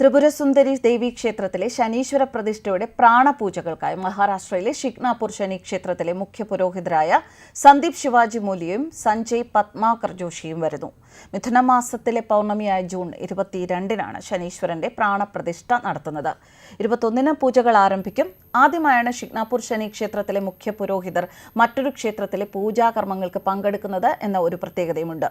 ത്രിപുരസുന്ദരി ദേവി ക്ഷേത്രത്തിലെ ശനീശ്വര പ്രതിഷ്ഠയുടെ പ്രാണപൂജകൾക്കായി മഹാരാഷ്ട്രയിലെ ഷിഗ്നാപൂർ ശനി ക്ഷേത്രത്തിലെ മുഖ്യ പുരോഹിതരായ സന്ദീപ് ശിവാജി മൂലിയും സഞ്ജയ് പത്മാകർ ജോഷിയും വരുന്നു. മിഥുനമാസത്തിലെ പൗർണമിയായ ജൂൺ ഇരുപത്തിരണ്ടിനാണ് ശനീശ്വരന്റെ പ്രാണപ്രതിഷ്ഠ നടത്തുന്നത്. ഇരുപത്തൊന്നിന് പൂജകൾ ആരംഭിക്കും. ആദ്യമായാണ് ഷിഗ്നാപൂർ ശനി ക്ഷേത്രത്തിലെ മുഖ്യ പുരോഹിതർ മറ്റൊരു ക്ഷേത്രത്തിലെ പൂജാകർമ്മങ്ങൾക്ക് പങ്കെടുക്കുന്നത് എന്ന ഒരു പ്രത്യേകതയുമുണ്ട്.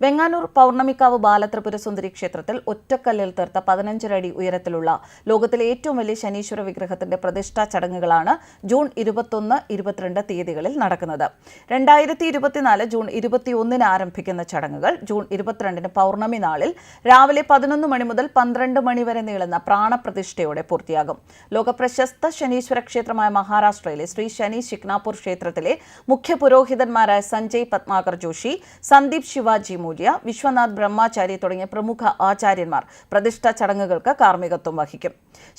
വെങ്ങാനൂർ പൗർണമിക്കാവ് ബാലത്രിപുര സുന്ദരി ക്ഷേത്രത്തിൽ ഒറ്റക്കല്ലിൽ തീർത്ത പതിനഞ്ചരടി ഉയരത്തിലുള്ള ലോകത്തിലെ ഏറ്റവും വലിയ ശനീശ്വര വിഗ്രഹത്തിന്റെ പ്രതിഷ്ഠാ ചടങ്ങുകളാണ് ജൂൺ ഇരുപത്തൊന്ന് ഇരുപത്തിരണ്ട് തീയതികളിൽ നടക്കുന്നത്. രണ്ടായിരത്തി ഇരുപത്തിനാല് ജൂൺ ഇരുപത്തിയൊന്നിന് ആരംഭിക്കുന്ന ചടങ്ങുകൾ ജൂൺ ഇരുപത്തിരണ്ടിന് പൗർണമി നാളിൽ രാവിലെ പതിനൊന്ന് മണി മുതൽ പന്ത്രണ്ട് മണി വരെ നീളുന്ന പ്രാണപ്രതിഷ്ഠയോടെ പൂർത്തിയാകും. ലോകപ്രശസ്ത ശനീശ്വര ക്ഷേത്രമായ മഹാരാഷ്ട്രയിലെ ശ്രീ ശനി ശിക്നാപൂർ ക്ഷേത്രത്തിലെ മുഖ്യ പുരോഹിതന്മാരായ സഞ്ജയ് പത്മാകർ ജോഷി സന്ദീപ് ശിവാജി മൂല്യ വിശ്വനാഥ് ബ്രഹ്മാചാരി തുടങ്ങിയ പ്രമുഖ ആചാര്യന്മാർ പ്രതിഷ്ഠ ചടങ്ങുകൾക്ക് കാർമ്മികത്വം വഹിക്കും.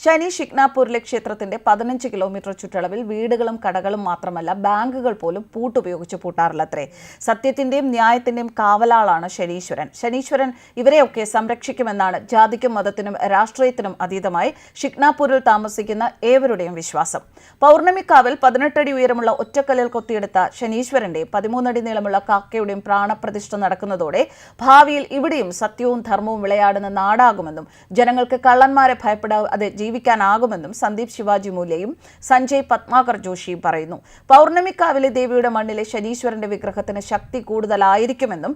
ശനി ഷിഗ്നാപൂരിലെ ക്ഷേത്രത്തിന്റെ പതിനഞ്ച് കിലോമീറ്റർ ചുറ്റളവിൽ വീടുകളും കടകളും മാത്രമല്ല ബാങ്കുകൾ പോലും പൂട്ടുപയോഗിച്ച് പൂട്ടാറില്ലത്രേ. സത്യത്തിന്റെയും ന്യായത്തിന്റെയും കാവലാളാണ് ശനീശ്വരൻ. ശനീശ്വരൻ ഇവരെയൊക്കെ സംരക്ഷിക്കുമെന്നാണ് ജാതിക്കും മതത്തിനും രാഷ്ട്രീയത്തിനും അതീതമായി ഷിക്നാപൂരിൽ താമസിക്കുന്ന ഏവരുടെയും വിശ്വാസം. പൗർണമിക്കാവിൽ പതിനെട്ടടി ഉയരമുള്ള ഒറ്റക്കല്ലിൽ കൊത്തിയെടുത്ത ശനീശ്വരന്റെ പതിമൂന്നടി നീളമുള്ള കാക്കയുടെയും പ്രാണപ്രതിഷ്ഠ നടക്കുന്നതോടെ ഭാവിയിൽ ഇവിടെയും സത്യവും ധർമ്മവും വിളയാടുന്ന നാടാകുമെന്നും ജനങ്ങൾക്ക് കള്ളന്മാരെ ഭയപ്പെടാതെ ജീവിക്കാനാകുമെന്നും സന്ദീപ് ശിവാജി മൂല്യയും സഞ്ജയ് പത്മാകർ ജോഷിയും പറയുന്നു. പൗർണമിക്കാവിലെ ദേവിയുടെ മണ്ണിലെ ശനീശ്വരന്റെ വിഗ്രഹത്തിന് ശക്തി കൂടുതലായിരിക്കുമെന്നും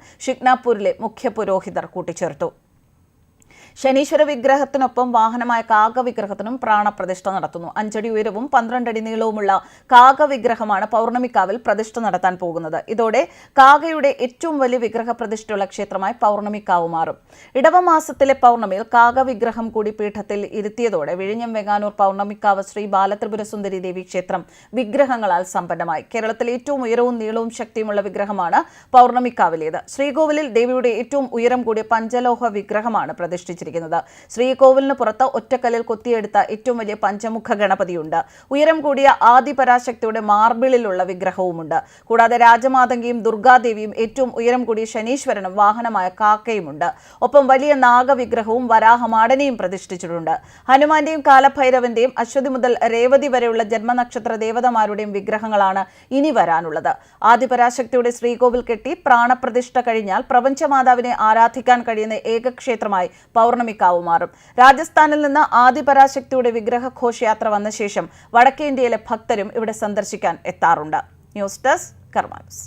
ഷിഗ്നാപൂരിലെ മുഖ്യ പുരോഹിതർ കൂട്ടിച്ചേർത്തു ശനീശ്വര വിഗ്രഹത്തിനൊപ്പം വാഹനമായ കാക വിഗ്രഹത്തിനും പ്രാണപ്രതിഷ്ഠ നടത്തുന്നു. അഞ്ചടി ഉയരവും പന്ത്രണ്ടടി നീളവുമുള്ള കാക വിഗ്രഹമാണ് പൗർണമിക്കാവിൽ പ്രതിഷ്ഠ നടത്താൻ പോകുന്നത്. ഇതോടെ കാകയുടെ ഏറ്റവും വലിയ വിഗ്രഹ പ്രതിഷ്ഠയുള്ള ക്ഷേത്രമായി പൗർണമിക്കാവ് മാറും. ഇടവമാസത്തിലെ പൗർണമിയിൽ കാക വിഗ്രഹം കൂടി പീഠത്തിൽ ഇരുത്തിയതോടെ വിഴിഞ്ഞം വെങ്ങാനൂർ പൗർണമിക്കാവ് ശ്രീ ബാലത്രിപുര സുന്ദരി ദേവി ക്ഷേത്രം വിഗ്രഹങ്ങളാൽ സമ്പന്നമായി. കേരളത്തിലെ ഏറ്റവും ഉയരവും നീളവും ശക്തിയുമുള്ള വിഗ്രഹമാണ് പൗർണമിക്കാവിലേത്. ശ്രീകോവിലിൽ ദേവിയുടെ ഏറ്റവും ഉയരം കൂടിയ പഞ്ചലോഹ വിഗ്രഹമാണ് പ്രതിഷ്ഠിച്ചത്. വെച്ചിരിക്കുന്നത് ശ്രീകോവിലിന് പുറത്ത് ഒറ്റക്കല്ലിൽ കൊത്തിയെടുത്ത ഏറ്റവും വലിയ പഞ്ചമുഖ ഗണപതിയുണ്ട്. ഉയരം കൂടിയ ആദിപരാശക്തിയുടെ മാർബിളിലുള്ള വിഗ്രഹവുമുണ്ട്. കൂടാതെ രാജമാതങ്കിയും ദുർഗാദേവിയും ഏറ്റവും ഉയരം കൂടിയ ശനീശ്വരനും വാഹനമായ കാക്കയുമുണ്ട്. ഒപ്പം വലിയ നാഗവിഗ്രഹവും വരാഹമാടനെയും പ്രതിഷ്ഠിച്ചിട്ടുണ്ട്. ഹനുമാന്റെയും കാലഭൈരവന്റെയും അശ്വതി മുതൽ രേവതി വരെയുള്ള ജന്മനക്ഷത്ര ദേവതമാരുടെയും വിഗ്രഹങ്ങളാണ് ഇനി വരാനുള്ളത്. ആദിപരാശക്തിയുടെ ശ്രീകോവിൽ കെട്ടി പ്രാണപ്രതിഷ്ഠ കഴിഞ്ഞാൽ പ്രപഞ്ചമാതാവിനെ ആരാധിക്കാൻ കഴിയുന്ന ഏകക്ഷേത്രമായി പൗർണമിക്കാവ് മാറും. രാജസ്ഥാനിൽ നിന്ന് ആദിപരാശക്തിയുടെ വിഗ്രഹ ഘോഷയാത്ര വന്ന ശേഷം വടക്കേ ഇന്ത്യയിലെ ഭക്തരും ഇവിടെ സന്ദർശിക്കാൻ എത്താറുണ്ട്. News desk Karmanas.